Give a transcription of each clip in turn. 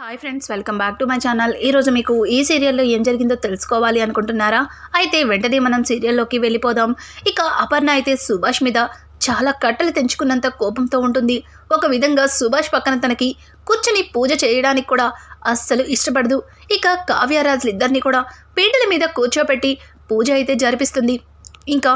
Hi friends welcome back to my channel ఈరోజు మీకు ఈ సీరియల్లో ఏం జరిగిందో తెలుసుకోవాలి అనుకుంటున్నారా? అయితే వెంటనే మనం సీరియల్లోకి వెళ్ళిపోదాం. ఇక అపర్ణ అయితే సుభాష్ మీద చాలా కట్టలు తెంచుకున్నంత కోపంతో ఉంటుంది. ఒక విధంగా సుభాష్ పక్కన తనకి కూర్చుని పూజ చేయడానికి కూడా అస్సలు ఇష్టపడదు. ఇక కావ్యరాజులిద్దరిని కూడా పీటల మీద కూర్చోపెట్టి పూజ అయితే జరిపిస్తుంది. ఇంకా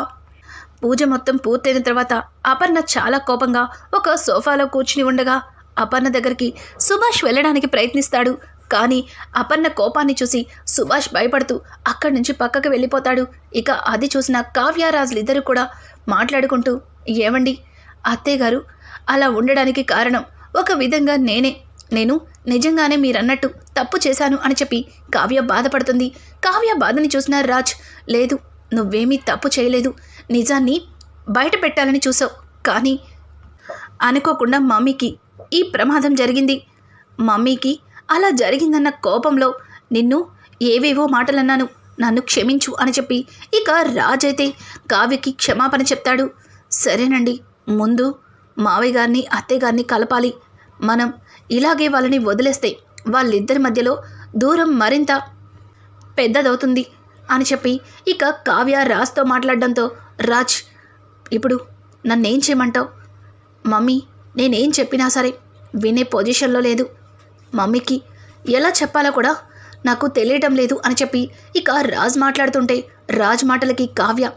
పూజ మొత్తం పూర్తయిన తర్వాత అపర్ణ చాలా కోపంగా ఒక సోఫాలో కూర్చుని ఉండగా అపర్ణ దగ్గరికి సుభాష్ వెళ్ళడానికి ప్రయత్నిస్తాడు. కానీ అపర్ణ కోపాన్ని చూసి సుభాష్ భయపడుతూ అక్కడి నుంచి పక్కకు వెళ్ళిపోతాడు. ఇక అది చూసిన కావ్యారాజులిద్దరూ కూడా మాట్లాడుకుంటూ ఏమండి అత్తయ్య గారు అలా ఉండడానికి కారణం ఒక విధంగా నేనే. నేను నిజంగానే మీరన్నట్టు తప్పు చేశాను అని చెప్పి కావ్య బాధపడుతుంది. కావ్య బాధని చూసిన రాజ్ లేదు నువ్వేమీ తప్పు చేయలేదు. నిజాన్ని బయట పెట్టాలని చూసావు. కానీ అనుకోకుండా మమ్మీకి ఈ ప్రమాదం జరిగింది. మమ్మీకి అలా జరిగిందన్న కోపంలో నిన్ను ఏవేవో మాటలన్నాను. నన్ను క్షమించు అని చెప్పి ఇక రాజైతే కావ్యకి క్షమాపణ చెప్తాడు. సరేనండి ముందు మావయ్య గారిని అత్తయ్య గారిని కలపాలి. మనం ఇలాగే వాళ్ళని వదిలేస్తే వాళ్ళిద్దరి మధ్యలో దూరం మరింత పెద్దదవుతుంది అని చెప్పి ఇక కావ్య రాజ్తో మాట్లాడడంతో రాజ్ ఇప్పుడు నన్నేం చేయమంటావు? మమ్మీ నేనేం చెప్పినా సరే వినే పొజిషన్లో లేదు. మమ్మీకి ఎలా చెప్పాలో కూడా నాకు తెలియటం లేదు అని చెప్పి ఇక రాజ్ మాట్లాడుతుంటే రాజ్ మాటలకి కావ్య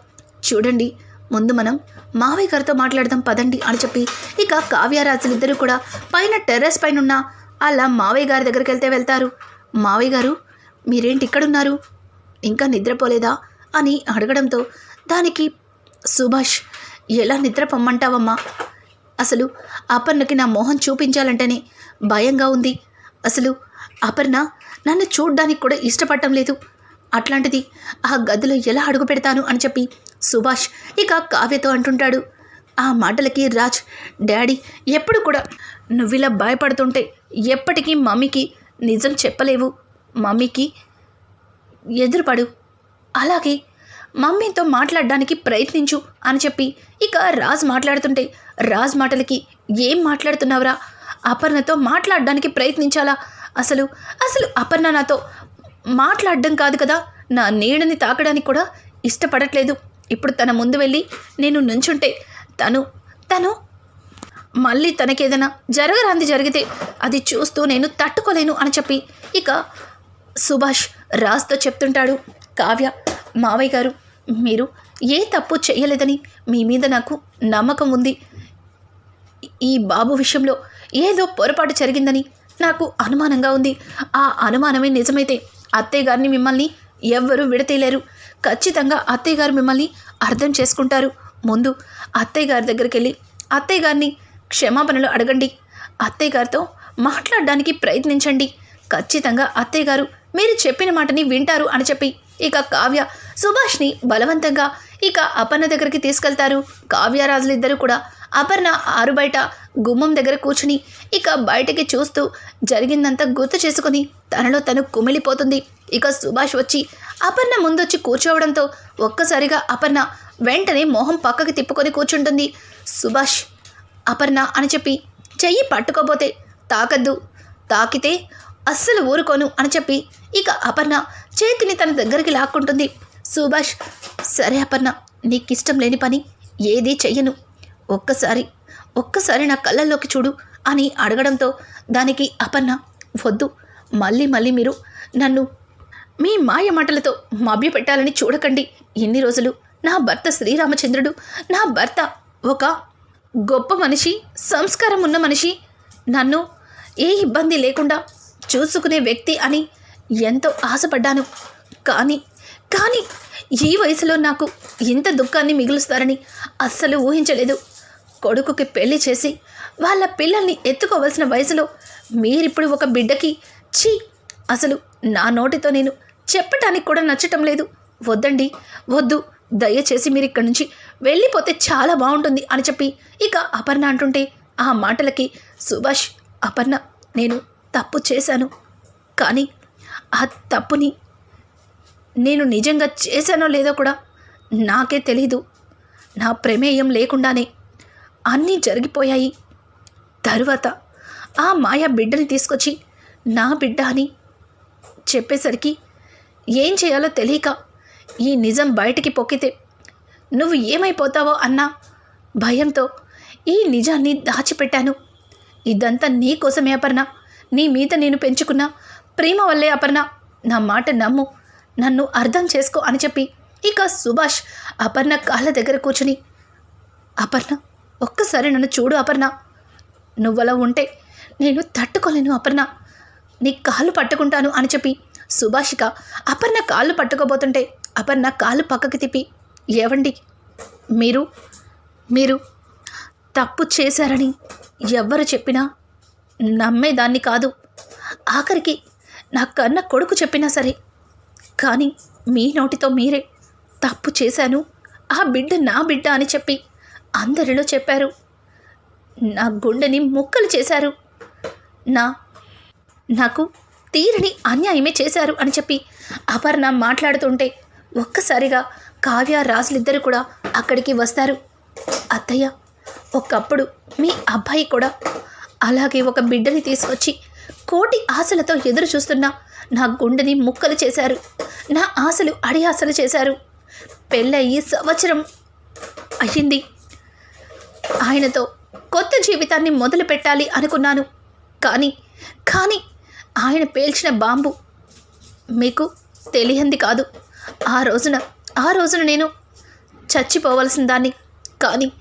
చూడండి ముందు మనం మావయ్య గారితో మాట్లాడదాం పదండి అని చెప్పి ఇక కావ్యరాజులిద్దరూ కూడా పైన టెర్రస్ పైన ఉన్న అలా మావయ్య గారి దగ్గరికి వెళ్తే వెళ్తారు. మావయ్య గారు మీరేంటి ఇక్కడున్నారు? ఇంకా నిద్రపోలేదా? అని అడగడంతో దానికి సుభాష్ ఎలా నిద్ర పొమ్మంటావమ్మా? అసలు అపర్ణకి నా మొహం చూపించాలంటేనే భయంగా ఉంది. అసలు అపర్ణ నన్ను చూడ్డానికి కూడా ఇష్టపడటం లేదు. అట్లాంటిది ఆ గదిలో ఎలా అడుగు పెడతాను అని చెప్పి సుభాష్ ఇక కావ్యతో అంటుంటాడు. ఆ మాటలకి రాజ్ డాడీ ఎప్పుడు కూడా నువ్విలా భయపడుతుంటే ఎప్పటికీ మమ్మీకి నిజం చెప్పలేవు. మమ్మీకి ఎదురుపడు. అలాగే మమ్మీతో మాట్లాడడానికి ప్రయత్నించు అని చెప్పి ఇక రాజ్ మాట్లాడుతుంటే రాజ్ మాటలకి ఏం మాట్లాడుతున్నావురా? అపర్ణతో మాట్లాడడానికి ప్రయత్నించాలా? అసలు అసలు అపర్ణ నాతో మాట్లాడడం కాదు కదా? నా నీడని తాకడానికి కూడా ఇష్టపడట్లేదు. ఇప్పుడు తన ముందు వెళ్ళి నేను నుంచుంటే తను తను మళ్ళీ తనకేదైనా జరగరాంది జరిగితే అది చూస్తూ నేను తట్టుకోలేను అని చెప్పి ఇక సుభాష్ రాజ్తో చెప్తుంటాడు. కావ్య మావయ్య గారు మీరు ఏ తప్పు చేయలేదని మీ మీద నాకు నమ్మకం ఉంది. ఈ బాబు విషయంలో ఏదో పొరపాటు జరిగిందని నాకు అనుమానంగా ఉంది. ఆ అనుమానమే నిజమైతే అత్తయ్య గారిని మిమ్మల్ని ఎవ్వరూ విడతీయలేరు. ఖచ్చితంగా అత్తయ్య గారు మిమ్మల్ని అర్థం చేసుకుంటారు. ముందు అత్తయ్య గారి దగ్గరికి వెళ్ళి అత్తయ్య గారిని క్షమాపణలు అడగండి. అత్తయ్య గారితో మాట్లాడడానికి ప్రయత్నించండి. ఖచ్చితంగా అత్తయ్య గారు మీరు చెప్పిన మాటని వింటారు అని చెప్పి ఇక కావ్య సుభాష్ని బలవంతంగా ఇక అపర్ణ దగ్గరికి తీసుకెళ్తారు. కావ్యరాజులిద్దరూ కూడా అపర్ణ ఆరు బయట గుమ్మం దగ్గర కూర్చుని ఇక బయటికి చూస్తూ జరిగిందంతా గుర్తు చేసుకుని తనలో తను కుమిలిపోతుంది. ఇక సుభాష్ వచ్చి అపర్ణ ముందొచ్చి కూర్చోవడంతో ఒక్కసారిగా అపర్ణ వెంటనే మొహం పక్కకి తిప్పుకొని కూర్చుంటుంది. సుభాష్ అపర్ణ అని చెప్పి చెయ్యి పట్టుకోబోతే తాకద్దు. తాకితే అస్సలు ఊరుకోను అని చెప్పి ఇక అపర్ణ చేతిని తన దగ్గరికి లాక్కుంటుంది. సుభాష్ సరే అపర్ణ నీకిష్టం లేని పని ఏదీ చెయ్యను. ఒక్కసారి ఒక్కసారి నా కళ్ళల్లోకి చూడు అని అడగడంతో దానికి అపర్ణ వద్దు మళ్ళీ మళ్ళీ మీరు నన్ను మీ మాయ మాటలతో మభ్యపెట్టాలని చూడకండి. ఇన్ని రోజులు నా భర్త శ్రీరామచంద్రుడు నా భర్త ఒక గొప్ప మనిషి సంస్కారం ఉన్న మనిషి. నన్ను ఏ ఇబ్బంది లేకుండా చూసుకునే వ్యక్తి అని ఎంతో ఆశపడ్డాను. కానీ కానీ ఈ వయసులో నాకు ఇంత దుఃఖాన్ని మిగులుస్తారని అస్సలు ఊహించలేదు. కొడుకుకి పెళ్ళి చేసి వాళ్ళ పిల్లల్ని ఎత్తుకోవాల్సిన వయసులో మీరిప్పుడు ఒక బిడ్డకి ఛీ! అసలు నా నోటితో నేను చెప్పటానికి కూడా నచ్చటం లేదు. వద్దండి వద్దు. దయచేసి మీరు ఇక్కడి నుంచి వెళ్ళిపోతే చాలా బాగుంటుంది అని చెప్పి ఇక అపర్ణ అంటుంటే ఆ మాటలకి సుభాష్ అపర్ణ నేను తప్పు చేశాను. కానీ ఆ తప్పుని నేను నిజంగా చేశానో లేదో కూడా నాకే తెలీదు. నా ప్రమేయం లేకుండానే అన్నీ జరిగిపోయాయి. తరువాత ఆ మాయ బిడ్డని తీసుకొచ్చి నా బిడ్డ అని చెప్పేసరికి ఏం చేయాలో తెలియక ఈ నిజం బయటికి పొక్కితే నువ్వు ఏమైపోతావో అన్న భయంతో ఈ నిజాన్ని దాచిపెట్టాను. ఇదంతా నీ కోసమే అపర్ణ. నీ మీద నేను పెంచుకున్న ప్రేమ వల్లే అపర్ణ. నా మాట నమ్ము. నన్ను అర్థం చేసుకో అని చెప్పి ఇక సుభాష్ అపర్ణ కాళ్ళ దగ్గర కూర్చుని అపర్ణ ఒక్కసారి నన్ను చూడు అపర్ణ. నువ్వలా ఉంటే నేను తట్టుకోలేను అపర్ణ. నీ కాళ్ళు పట్టుకుంటాను అని చెప్పి. సుభాషిక అపర్ణ కాళ్ళు పట్టుకోబోతుంటే అపర్ణ కాళ్ళు పక్కకి తిప్పి. ఏవండి? మీరు? మీరు తప్పు చేశారని ఎవ్వరు చెప్పినా నమ్మేదాన్ని కాదు. ఆఖరికి నా కన్న కొడుకు చెప్పినా సరే. కానీ మీ నోటితో మీరే తప్పు చేశాను. ఆ బిడ్డ నా బిడ్డ అని చెప్పి. అందరిలో చెప్పారు. నా గుండెని ముక్కలు చేశారు. నా నాకు తీరని అన్యాయమే చేశారు అని చెప్పి అపర్ణ మాట్లాడుతుంటే ఒక్కసారిగా కావ్య రాజులిద్దరు కూడా అక్కడికి వస్తారు. అత్తయ్య ఒకప్పుడు మీ అబ్బాయి కూడా అలాగే ఒక బిడ్డని తీసుకొచ్చి కోటి ఆశలతో ఎదురు చూస్తున్న నా గుండెని ముక్కలు చేశారు. నా ఆశలు అడి ఆశలు చేశారు. పెళ్ళయి సంవత్సరం అయ్యింది. ఆయనతో కొత్త జీవితాన్ని మొదలు పెట్టాలి అనుకున్నాను. కానీ కానీ ఆయన పేల్చిన బాంబు మీకు తెలియంది కాదు. ఆ రోజున ఆ రోజున నేను చచ్చిపోవలసిన దాన్ని కానీ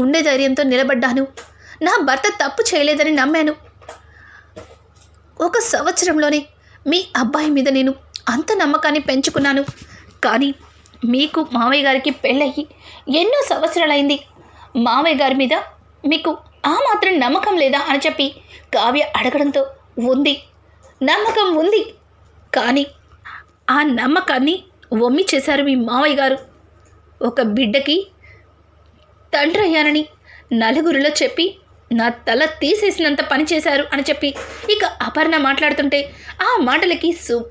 గుండె ధైర్యంతో నిలబడ్డాను. నా భర్త తప్పు చేయలేదని నమ్మాను. ఒక సంవత్సరంలోనే మీ అబ్బాయి మీద నేను అంత నమ్మకాన్ని పెంచుకున్నాను. కానీ మీకు మామయ్య గారికి పెళ్ళయ్యి ఎన్నో సంవత్సరాలైంది. మామయ్య గారి మీద మీకు ఆ మాత్రం నమ్మకం లేదా అని చెప్పి కావ్య అడగడంతో ఉంది. నమ్మకం ఉంది. కానీ ఆ నమ్మకాన్ని వమ్మి చేశారు మీ మామయ్య గారు. ఒక బిడ్డకి తండ్రి అయ్యానని నలుగురిలో చెప్పి నా తల తీసేసినంత పని చేశారు అని చెప్పి ఇక అపర్ణ మాట్లాడుతుంటే ఆ మాటలకి సు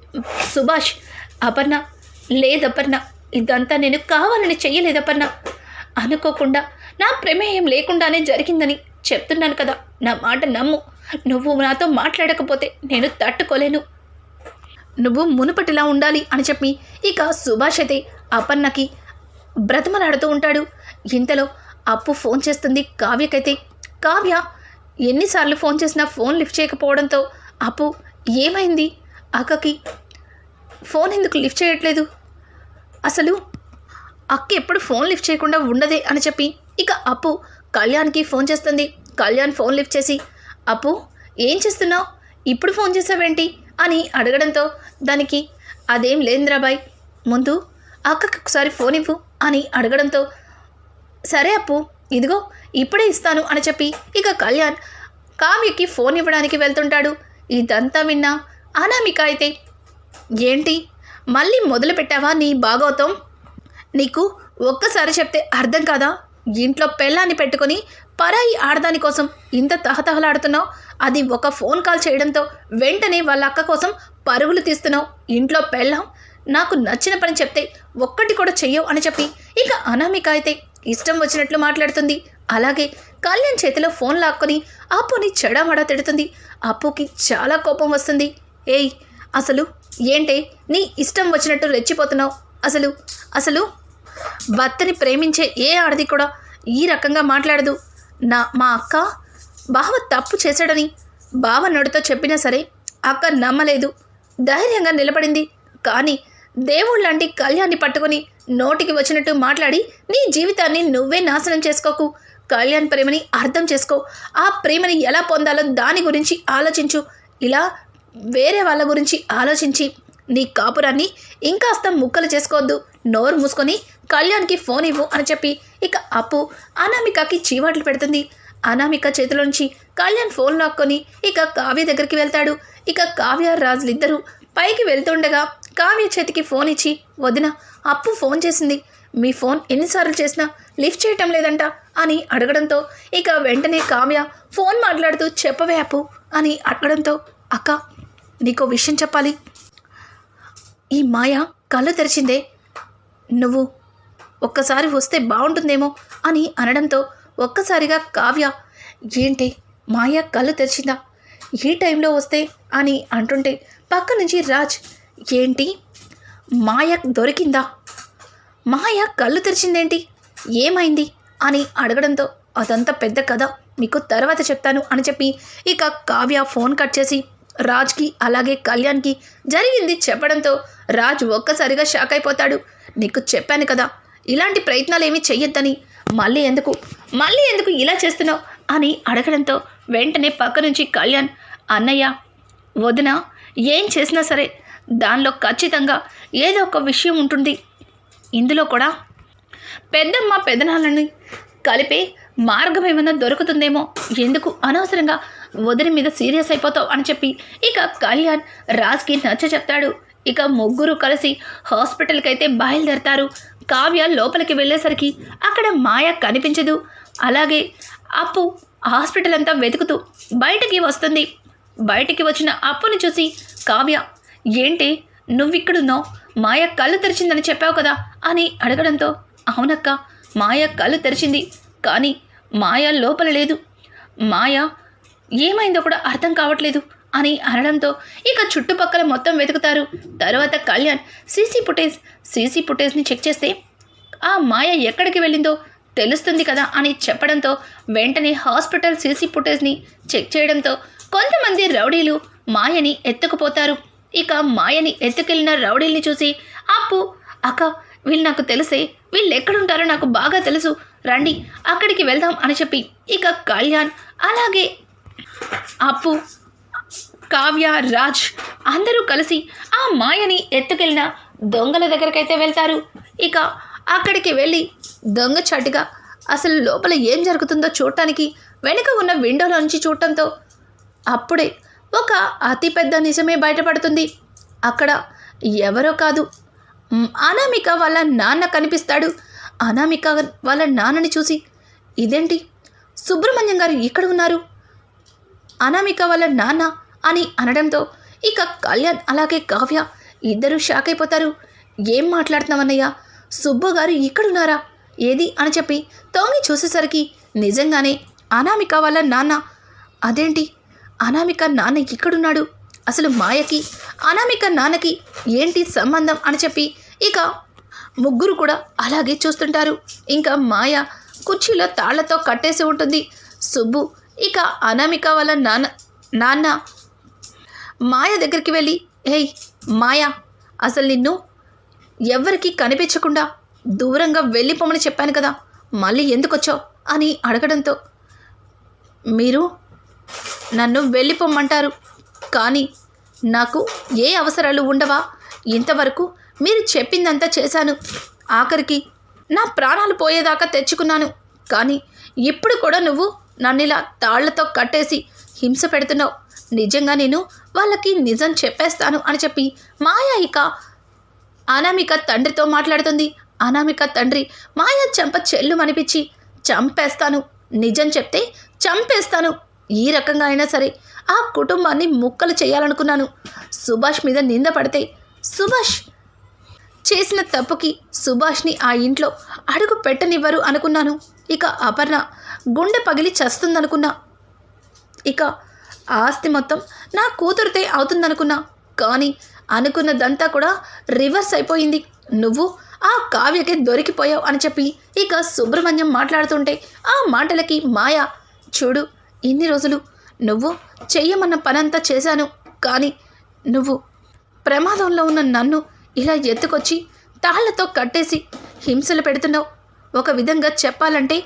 సుభాష్ అపర్ణ లేదపర్ణ ఇదంతా నేను కావాలని చెయ్యలేదపర్ణ. అనుకోకుండా నా ప్రమేయం లేకుండానే జరిగిందని చెప్తున్నాను కదా. నా మాట నమ్ము. నువ్వు నాతో మాట్లాడకపోతే నేను తట్టుకోలేను. నువ్వు మునుపటిలా ఉండాలి అని చెప్పి ఇక సుభాష్ అయితే అపర్ణకి బ్రతమలాడుతూ ఉంటాడు. ఇంతలో అప్పు ఫోన్ చేస్తుంది కావ్యకైతే. కావ్య ఎన్నిసార్లు ఫోన్ చేసినా ఫోన్ లిఫ్ట్ చేయకపోవడంతో అప్పు ఏమైంది? అక్కకి ఫోన్ ఎందుకు లిఫ్ట్ చేయట్లేదు? అసలు అక్క ఎప్పుడు ఫోన్ లిఫ్ట్ చేయకుండా ఉండదే అని చెప్పి ఇక అప్పు కళ్యాణ్కి ఫోన్ చేస్తుంది. కళ్యాణ్ ఫోన్ లిఫ్ట్ చేసి అప్పు ఏం చేస్తున్నావు? ఇప్పుడు ఫోన్ చేసావేంటి? అని అడగడంతో దానికి అదేం లేదురాబాయ్ ముందు అక్కకి ఒకసారి ఫోన్ ఇవ్వు అని అడగడంతో సరే అప్పు ఇదిగో ఇప్పుడే ఇస్తాను అని చెప్పి ఇక కళ్యాణ్ కావ్యకి ఫోన్ ఇవ్వడానికి వెళ్తుంటాడు. ఇదంతా విన్నా అనామిక అయితే ఏంటి? మళ్ళీ మొదలు పెట్టావా నీ భాగవతం? నీకు ఒక్కసారి చెప్తే అర్థం కాదా? ఇంట్లో పెళ్ళాన్ని పెట్టుకొని పరాయి ఆడదాని కోసం ఇంత తహతహలాడుతున్నావు? అది ఒక ఫోన్ కాల్ చేయడంతో వెంటనే వాళ్ళ అక్క కోసం పరుగులు తీస్తున్నావు. ఇంట్లో పెళ్ళాం? నాకు నచ్చిన పని చెప్తే ఒక్కటి కూడా చెయ్యవు అని చెప్పి ఇక అనామిక అయితే ఇష్టం వచ్చినట్లు మాట్లాడుతుంది. అలాగే కళ్యాణ్ చేతిలో ఫోన్ లాక్కొని అప్పుని చెడమడ తిడుతుంది. అప్పుకి చాలా కోపం వస్తుంది. ఏయ్ అసలు ఏంటే నీ ఇష్టం వచ్చినట్టు రెచ్చిపోతున్నావు? అసలు అసలు భర్తని ప్రేమించే ఏ ఆడది కూడా ఈ రకంగా మాట్లాడదు. నా మా అక్క బావ తప్పు చేశాడని బావ నడుతో చెప్పినా సరే అక్క నమ్మలేదు. ధైర్యంగా నిలబడింది. కానీ దేవుళ్ళంటి కళ్యాణ్ని పట్టుకుని నోటికి వచ్చినట్టు మాట్లాడి నీ జీవితాన్ని నువ్వే నాశనం చేసుకోకు. కళ్యాణ్ ప్రేమని అర్థం చేసుకో. ఆ ప్రేమని ఎలా పొందాలో దాని గురించి ఆలోచించు. ఇలా వేరే వాళ్ళ గురించి ఆలోచించి నీ కాపురాన్ని ఇంకాస్త ముక్కలు చేసుకోవద్దు. నోరు మూసుకొని కళ్యాణ్కి ఫోన్ ఇవ్వు అని చెప్పి ఇక అప్పు అనామికకి చీవాట్లు పెడుతుంది. అనామిక చేతిలోంచి కళ్యాణ్ ఫోన్ లాక్కొని ఇక కావ్య దగ్గరికి వెళ్తాడు. ఇక కావ్య రాజులిద్దరూ పైకి వెళ్తుండగా కావ్య చేతికి ఫోన్ ఇచ్చి వదిన అప్పు ఫోన్ చేసింది. మీ ఫోన్ ఎన్నిసార్లు చేసినా లిఫ్ట్ చేయటం లేదంట అని అడగడంతో ఇక వెంటనే కావ్య ఫోన్ మాట్లాడుతూ చెప్పవే అప్పు అని అడగడంతో అక్క నీకో విషయం చెప్పాలి. ఈ మాయ కళ్ళు తెరిచిందే. నువ్వు ఒక్కసారి వస్తే బాగుంటుందేమో అని అనడంతో ఒక్కసారిగా కావ్య ఏంటి మాయ కళ్ళు తెరిచిందా? ఈ టైంలో వస్తే అని అంటుంటే పక్క నుంచి రాజ్ ఏంటి? మాయ దొరికిందా? మాయ కళ్ళు తెరిచిందేంటి? ఏమైంది? అని అడగడంతో అదంతా పెద్ద కథ మీకు తర్వాత చెప్తాను అని చెప్పి ఇక కావ్య ఫోన్ కట్ చేసి రాజ్కి అలాగే కళ్యాణ్కి జరిగింది చెప్పడంతో రాజ్ ఒక్కసారిగా షాక్ అయిపోతాడు. నీకు చెప్పాను కదా ఇలాంటి ప్రయత్నాలు ఏమీ చెయ్యొద్దని. మళ్ళీ ఎందుకు? మళ్ళీ ఎందుకు ఇలా చేస్తున్నావు? అని అడగడంతో వెంటనే పక్క నుంచి కళ్యాణ్ అన్నయ్య వదిన ఏం చేసినా సరే దానిలో ఖచ్చితంగా ఏదో ఒక విషయం ఉంటుంది. ఇందులో కూడా పెద్దమ్మ పెదనాలని కలిపే మార్గం ఏమైనా దొరుకుతుందేమో? ఎందుకు అనవసరంగా వదిలి మీద సీరియస్ అయిపోతావు? అని చెప్పి ఇక కళ్యాణ్ రాజ్కి నచ్చ చెప్తాడు. ఇక ముగ్గురు కలిసి హాస్పిటల్కి అయితే బయలుదేరతారు. కావ్య లోపలికి వెళ్ళేసరికి అక్కడ మాయ కనిపించదు. అలాగే అప్పు హాస్పిటల్ అంతా వెతుకుతూ బయటికి వస్తుంది. బయటికి వచ్చిన అప్పుని చూసి కావ్య ఏంటి? నువ్విక్కడున్నావు? మాయ కళ్ళు తెరిచిందని చెప్పావు కదా? అని అడగడంతో అవునక్క మాయ కళ్ళు తెరిచింది. కానీ మాయ లోపల లేదు. మాయ ఏమైందో కూడా అర్థం కావట్లేదు. అని అనడంతో ఇక చుట్టుపక్కల మొత్తం వెతుకుతారు. తర్వాత కళ్యాణ్ సీసీ ఫుటేజ్ సీసీ ఫుటేజ్ని చెక్ చేస్తే ఆ మాయ ఎక్కడికి వెళ్ళిందో తెలుస్తుంది కదా అని చెప్పడంతో వెంటనే హాస్పిటల్ సీసీ ఫుటేజ్ని చెక్ చేయడంతో కొంతమంది రౌడీలు మాయని ఎత్తుకుపోతారు. ఇక మాయని ఎత్తుకెళ్ళిన రౌడీల్ని చూసి అప్పు అక్క వీళ్ళు నాకు తెలిసే వీళ్ళు ఎక్కడుంటారో నాకు బాగా తెలుసు. రండి అక్కడికి వెళ్దాం అని చెప్పి ఇక కళ్యాణ్ అలాగే అప్పు కావ్య రాజ్ అందరూ కలిసి ఆ మాయని ఎత్తుకెళ్ళిన దొంగల దగ్గరకైతే వెళ్తారు. ఇక అక్కడికి వెళ్ళి దొంగ చాటుగా అసలు లోపల ఏం జరుగుతుందో చూడటానికి వెనుక ఉన్న విండోలో నుంచి చూడటంతో అప్పుడే ఒక అతిపెద్ద నిజమే బయటపడుతుంది. అక్కడ ఎవరో కాదు అనామిక వాళ్ళ నాన్న కనిపిస్తాడు. అనామిక వాళ్ళ నాన్నని చూసి ఇదేంటి? సుబ్రహ్మణ్యం గారు ఇక్కడ ఉన్నారు. అనామిక వాళ్ళ నాన్న అని అనడంతో ఇక కళ్యాణ్ అలాగే కావ్య ఇద్దరూ షాక్ అయిపోతారు. ఏం మాట్లాడుతున్నావన్నయ్య? సుబ్బు గారు ఇక్కడున్నారా? ఏది? అని చెప్పి తొంగి చూసేసరికి నిజంగానే అనామిక వాళ్ళ నాన్న. అదేంటి? అనామిక నాన్న ఇక్కడున్నాడు. అసలు మాయకి అనామిక నాన్నకి ఏంటి సంబంధం? అని చెప్పి ఇక ముగ్గురు కూడా అలాగే చూస్తుంటారు. ఇంకా మాయ కుర్చీలో తాళ్ళతో కట్టేసి ఉంటుంది. సుబ్బు ఇక అనామిక వాళ్ళ నాన్న నాన్న మాయ దగ్గరికి వెళ్ళి హేయ్ మాయ అసలు నిన్ను ఎవరికి కనిపించకుండా దూరంగా వెళ్ళిపోమని చెప్పాను కదా మళ్ళీ ఎందుకు వచ్చావు అని అడగడంతో మీరు నన్ను వెళ్ళిపోమ్మంటారు కానీ నాకు ఏ అవసరాలు ఉండవా? ఇంతవరకు మీరు చెప్పిందంతా చేశాను. ఆఖరికి నా ప్రాణాలు పోయేదాకా తెచ్చుకున్నాను కానీ ఇప్పుడు కూడా నువ్వు నన్ను ఇలా తాళ్ళతో కట్టేసి హింస పెడుతున్నావు. నిజంగా నేను వాళ్ళకి నిజం చెప్పేస్తాను అని చెప్పి మాయ ఇక అనామిక తండ్రితో మాట్లాడుతుంది. అనామిక తండ్రి మాయ చెంప చెల్లు అనిపించి చంపేస్తాను. నిజం చెప్తే చంపేస్తాను. ఈ రకంగా అయినా సరే ఆ కుటుంబాన్ని ముక్కలు చేయాలనుకున్నాను. సుభాష్ మీద నింద పడితే సుభాష్ చేసిన తప్పుకి సుభాష్ని ఆ ఇంట్లో అడుగు పెట్టనివ్వరు అనుకున్నాను. ఇక అపర్ణ గుండె పగిలి చస్తుందనుకున్నా. ఇక ఆస్తి మొత్తం నా కూతురితే అవుతుందనుకున్నా. కానీ అనుకున్నదంతా కూడా రివర్స్ అయిపోయింది. నువ్వు ఆ కావ్యకి దొరికిపోయావు అని చెప్పి ఇక సుబ్రహ్మణ్యం మాట్లాడుతుంటే ఆ మాటలకి మాయ చూడు ఇన్ని రోజులు నువ్వు చెయ్యమన్న పనంతా చేశాను. కానీ నువ్వు ప్రమాదంలో ఉన్న నన్ను ఇలా ఎత్తుకొచ్చి తాళ్ళతో కట్టేసి హింసలు పెడుతున్నావు. ఒక విధంగా చెప్పాలంటే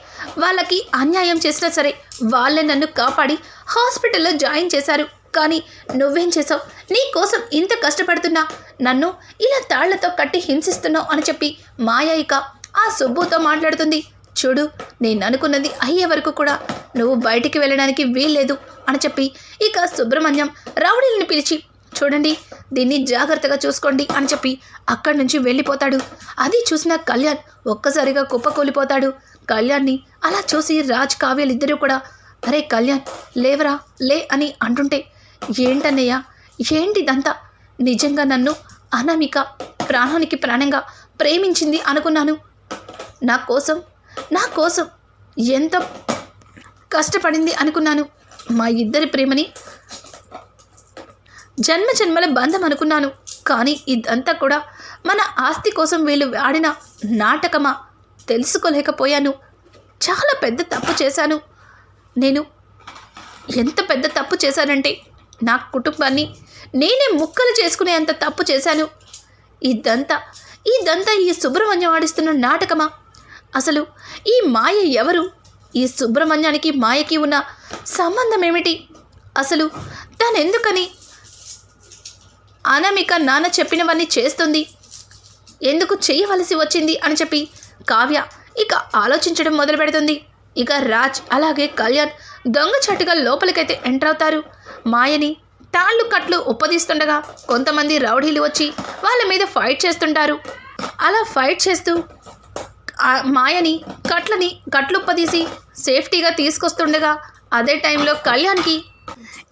వాళ్ళకి అన్యాయం చేసినా సరే వాళ్ళే నన్ను కాపాడి హాస్పిటల్లో జాయిన్ చేశారు. కానీ నువ్వేం చేసావు నీ కోసం ఇంత కష్టపడుతున్నా. నన్ను ఇలా తాళ్ళతో కట్టి హింసిస్తున్నావు అని చెప్పి మాయ ఇక ఆ సుబ్బుతో మాట్లాడుతుంది. చూడు నేను అనుకున్నది అయ్యే వరకు కూడా నువ్వు బయటికి వెళ్ళడానికి వీల్లేదు అని చెప్పి ఇక సుబ్రహ్మణ్యం రౌడీలను పిలిచి చూడండి దీన్ని జాగ్రత్తగా చూసుకోండి అని చెప్పి అక్కడి నుంచి వెళ్ళిపోతాడు. అది చూసిన కళ్యాణ్ ఒక్కసారిగా కుప్పకూలిపోతాడు కళ్యాణ్ని అలా చూసి రాజ్ కావ్యలు ఇద్దరూ కూడా అరే కళ్యాణ్ లేవరా లే అని అంటుంటే ఏంటన్నయ్య ఏంటిదంతా? నిజంగా నన్ను అనామిక ప్రాణానికి ప్రాణంగా ప్రేమించింది అనుకున్నాను. నా కోసం నా కోసం ఎంత కష్టపడింది అనుకున్నాను. మా ఇద్దరి ప్రేమని జన్మ జన్మల బంధం అనుకున్నాను. కానీ ఇదంతా కూడా మన ఆస్తి కోసం వీళ్ళు ఆడిన నాటకమా? తెలుసుకోలేకపోయాను. చాలా పెద్ద తప్పు చేశాను. నేను ఎంత పెద్ద తప్పు చేశానంటే నా కుటుంబాన్ని నేనే ముక్కలు చేసుకునే అంత తప్పు చేశాను. ఇదంతా ఇదంతా ఈ సుబ్రహ్మణ్యం ఆడిస్తున్న నాటకమా? అసలు ఈ మాయ ఎవరు? ఈ సుబ్రహ్మణ్యానికి మాయకి ఉన్న సంబంధం ఏమిటి? అసలు తనెందుకని అనామిక నాన్న చెప్పినవన్నీ చేస్తుంది. ఎందుకు చేయవలసి వచ్చింది అని చెప్పి కావ్య ఇక ఆలోచించడం మొదలు పెడుతుంది. ఇక రాజ్ అలాగే కళ్యాణ్ దొంగచాటుగా లోపలికైతే ఎంటర్ అవుతారు. మాయని తాళ్ళు కట్లు ఉప్పదీస్తుండగా కొంతమంది రౌడీలు వచ్చి వాళ్ళ మీద ఫైట్ చేస్తుంటారు. అలా ఫైట్ చేస్తూ మాయని కట్లని కట్లు ఉప్పదీసి సేఫ్టీగా తీసుకొస్తుండగా అదే టైంలో కళ్యాణ్కి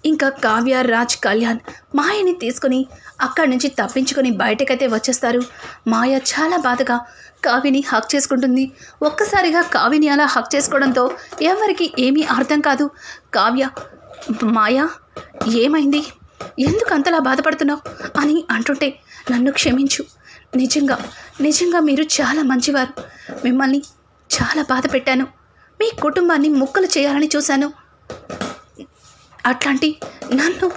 ఇంకా కావ్య రాజ్ కళ్యాణ్ మాయని తీసుకుని అక్కడి నుంచి తప్పించుకొని బయటకైతే వచ్చేస్తారు. మాయ చాలా బాధగా కావ్యని హక్ చేసుకుంటుంది. ఒక్కసారిగా కావిని అలా హక్ చేసుకోవడంతో ఎవరికి ఏమీ అర్థం కాదు. కావ్య మాయ ఏమైంది? ఎందుకు అంతలా బాధపడుతున్నావు? అని అంటుంటే నన్ను క్షమించు. నిజంగా నిజంగా మీరు చాలా మంచివారు. మిమ్మల్ని చాలా బాధ పెట్టాను. మీ కుటుంబాన్ని ముక్కలు చేయాలని చూశాను. అట్లాంటి నన్ను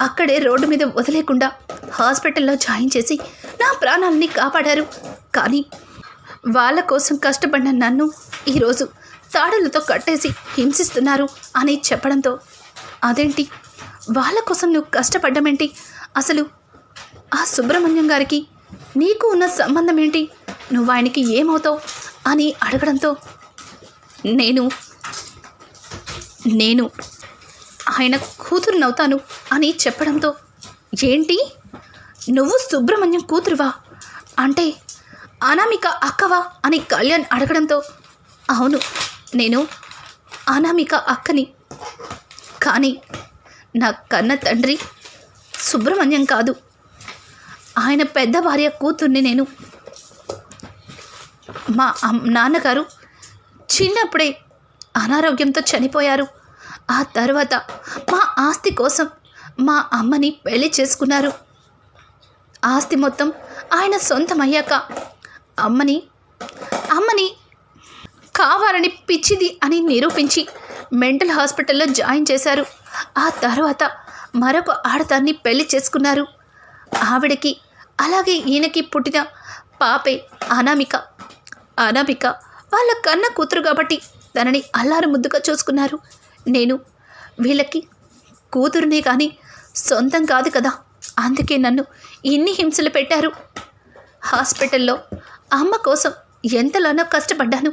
అక్కడే రోడ్డు మీద వదిలేకుండా హాస్పిటల్లో జాయిన్ చేసి నా ప్రాణాలని కాపాడారు. కానీ వాళ్ళ కోసం కష్టపడిన నన్ను ఈరోజు తాడులతో కట్టేసి హింసిస్తున్నారు అని చెప్పడంతో అదేంటి? వాళ్ళ కోసం నువ్వు కష్టపడ్డమేంటి? అసలు ఆ సుబ్రహ్మణ్యం గారికి నీకు ఉన్న సంబంధం ఏంటి నువ్వు ఆయనకి ఏమవుతావు? అని అడగడంతో నేను నేను ఆయన కూతురునవుతాను అని చెప్పడంతో ఏంటి? నువ్వు సుబ్రహ్మణ్యం కూతురువా? అంటే అనామిక అక్కవా? అని కళ్యాణ్ అడగడంతో అవును నేను అనామిక అక్కని. కానీ నా కన్న తండ్రి సుబ్రహ్మణ్యం కాదు. ఆయన పెద్ద భార్య కూతుర్ని నేను. మా అమ్- నాన్నగారు చిన్నప్పుడే అనారోగ్యంతో చనిపోయారు. ఆ తర్వాత మా ఆస్తి కోసం మా అమ్మని పెళ్ళి చేసుకున్నారు. ఆస్తి మొత్తం ఆయన సొంతమయ్యాక అమ్మని అమ్మని కావాలని పిచ్చిది అని నిరూపించి మెంటల్ హాస్పిటల్లో జాయిన్ చేశారు. ఆ తర్వాత మరొక ఆడదాన్ని పెళ్ళి చేసుకున్నారు. ఆవిడకి అలాగే ఈయనకి పుట్టిన పాపే అనామిక. అనామిక వాళ్ళ కన్న కూతురు కాబట్టి తనని అల్లారు ముద్దుగా చూసుకున్నారు. నేను వీళ్ళకి కూతురునే కానీ సొంతం కాదు కదా. అందుకే నన్ను ఇన్ని హింసలు పెట్టారు. హాస్పిటల్లో అమ్మ కోసం ఎంతలోనో కష్టపడ్డాను.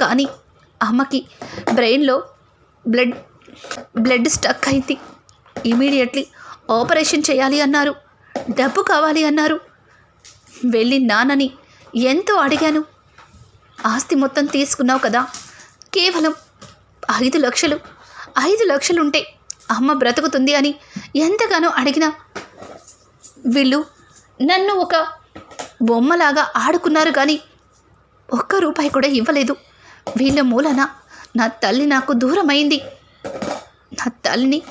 కానీ అమ్మకి బ్రెయిన్లో బ్లడ్ బ్లడ్ స్టక్ అయింది. ఇమీడియట్లీ ఆపరేషన్ చేయాలి అన్నారు. డబ్బు కావాలి అన్నారు. వెళ్ళి నానని ఎంతో అడిగాను. ఆస్తి మొత్తం తీసుకున్నావు కదా. కేవలం ఐదు లక్షలు ఐదు లక్షలుంటే అమ్మ బ్రతుకుతుంది అని ఎంతగానో అడిగినా వీళ్ళు నన్ను ఒక బొమ్మలాగా ఆడుకున్నారు కానీ ఒక్క రూపాయి కూడా ఇవ్వలేదు. వీళ్ళ మూలన నా తల్లి నాకు దూరమైంది. నా తల్లిని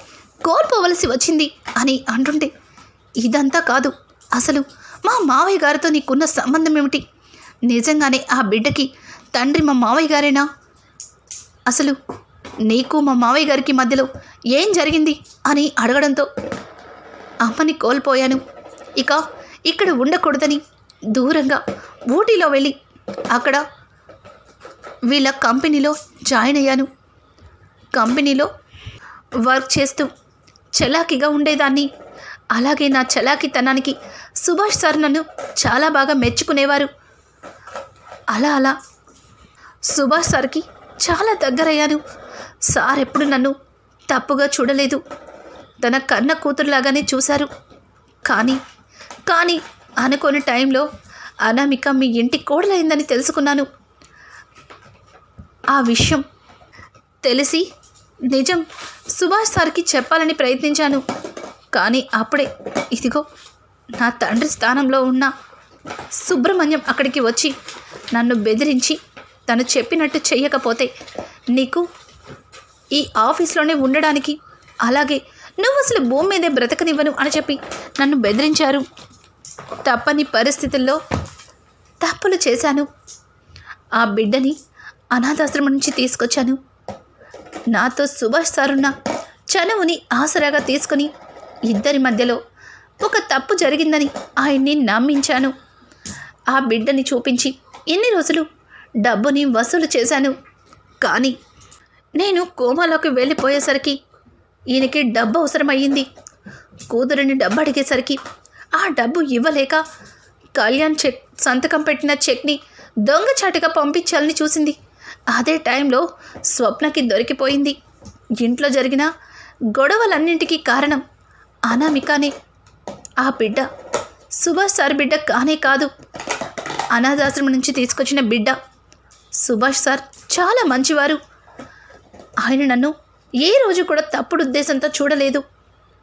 కోల్పోవలసి వచ్చింది అని అంటుంటే ఇదంతా కాదు. అసలు మా మావయ్య గారితో నీకున్న సంబంధం ఏమిటి? నిజంగానే ఆ బిడ్డకి తండ్రి మా మావయ్య గారేనా? అసలు నీకు మా మావయ్య గారికి మధ్యలో ఏం జరిగింది అని అడగడంతో అమ్మని కోల్పోయాను. ఇక ఇక్కడ ఉండకూడదని దూరంగా ఊటీలో వెళ్ళి అక్కడ వీళ్ళ కంపెనీలో జాయిన్ అయ్యాను. కంపెనీలో వర్క్ చేస్తూ చలాకీగా ఉండేదాన్ని. అలాగే నా చలాకీతనానికి సుభాష్ సార్ నన్ను చాలా బాగా మెచ్చుకునేవారు. అలా అలా సుభాష్ సార్కి చాలా దగ్గరయ్యాను. సార్ ఎప్పుడు నన్ను తప్పుగా చూడలేదు. తన కన్న కూతురులాగానే చూశారు. కానీ కానీ అనుకోని టైంలో అనామిక మీ ఇంటి కోడలైందని తెలుసుకున్నాను. ఆ విషయం తెలిసి నిజం సుభాష్ సార్కి చెప్పాలని ప్రయత్నించాను. కానీ అప్పుడే ఇదిగో నా తండ్రి స్థానంలో ఉన్న సుబ్రహ్మణ్యం అక్కడికి వచ్చి నన్ను బెదిరించి తను చెప్పినట్టు చెయ్యకపోతే నీకు ఈ ఆఫీస్లోనే ఉండడానికి. అలాగే నువ్వు అసలు భూమి మీదే బ్రతకనివ్వను అని చెప్పి నన్ను బెదిరించారు. తప్పని పరిస్థితుల్లో తప్పులు చేశాను. ఆ బిడ్డని అనాథాశ్రమం నుంచి తీసుకొచ్చాను. నాతో సుభాష్ సారున్న చనువుని ఆసరాగా తీసుకొని ఇద్దరి మధ్యలో ఒక తప్పు జరిగిందని ఆయన్ని నమ్మించాను. ఆ బిడ్డని చూపించి ఎన్ని రోజులు డబ్బుని వసూలు చేశాను. కానీ నేను కోమాలోకి వెళ్ళిపోయేసరికి ఈయనకి డబ్బు అవసరమయ్యింది. కూతురిని డబ్బు అడిగేసరికి ఆ డబ్బు ఇవ్వలేక కళ్యాణ్ చెక్ సంతకం పెట్టిన చెక్ని దొంగచాటుగా పంపించాలని చూసింది. అదే టైంలో స్వప్నకి దొరికిపోయింది. ఇంట్లో జరిగిన గొడవలన్నింటికీ కారణం అనామికానే. ఆ బిడ్డ సుభాష్ సార్ బిడ్డ కానే కాదు. అనాథాశ్రమం నుంచి తీసుకొచ్చిన బిడ్డ సుభాష్ సార్ చాలా మంచివారు. ఆయన నన్ను ఏ రోజు కూడా తప్పుడు ఉద్దేశంతో చూడలేదు.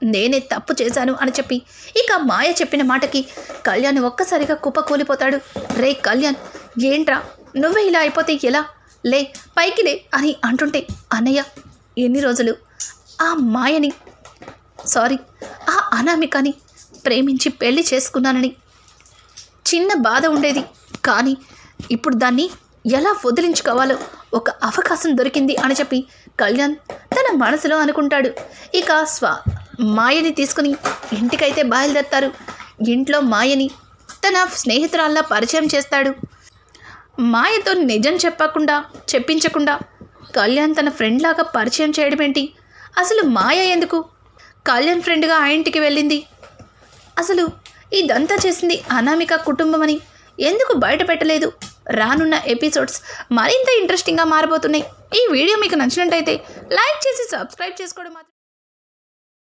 నేనే తప్పు చేశాను అని చెప్పి ఇక మాయ చెప్పిన మాటకి కళ్యాణ్ ఒక్కసారిగా కుప్పకూలిపోతాడు. రే కళ్యాణ్ ఏంట్రా? నువ్వే ఇలా అయిపోతే ఎలా? లే పైకి లే అని అంటుంటే అన్నయ్య ఎన్ని రోజులు? ఆ మాయని సారీ ఆ అనామికని ప్రేమించి పెళ్ళి చేసుకున్నానని. చిన్న బాధ ఉండేది. కానీ ఇప్పుడు దాన్ని ఎలా వదిలించుకోవాలో ఒక అవకాశం దొరికింది అని చెప్పి కళ్యాణ్ తన మనసులో అనుకుంటాడు. ఇక స్వ మాయని తీసుకుని ఇంటికైతే బయలుదేరతారు. ఇంట్లో మాయని తన స్నేహితురాల్లా పరిచయం చేస్తాడు. మాయతో నిజం చెప్పకుండా చెప్పించకుండా కళ్యాణ్ తన ఫ్రెండ్ లాగా పరిచయం చేయడం ఏంటి? అసలు మాయ ఎందుకు? కళ్యాణ్ ఫ్రెండ్గా ఆ ఇంటికి వెళ్ళింది. అసలు ఇదంతా చేసింది అనామిక కుటుంబం అని ఎందుకు బయట పెట్టలేదు? రానున్న ఎపిసోడ్స్ మరింత ఇంట్రెస్టింగ్గా మారబోతున్నాయి. ఈ వీడియో మీకు నచ్చినట్టయితే లైక్ చేసి సబ్స్క్రైబ్ చేసుకోవడం మాత్రం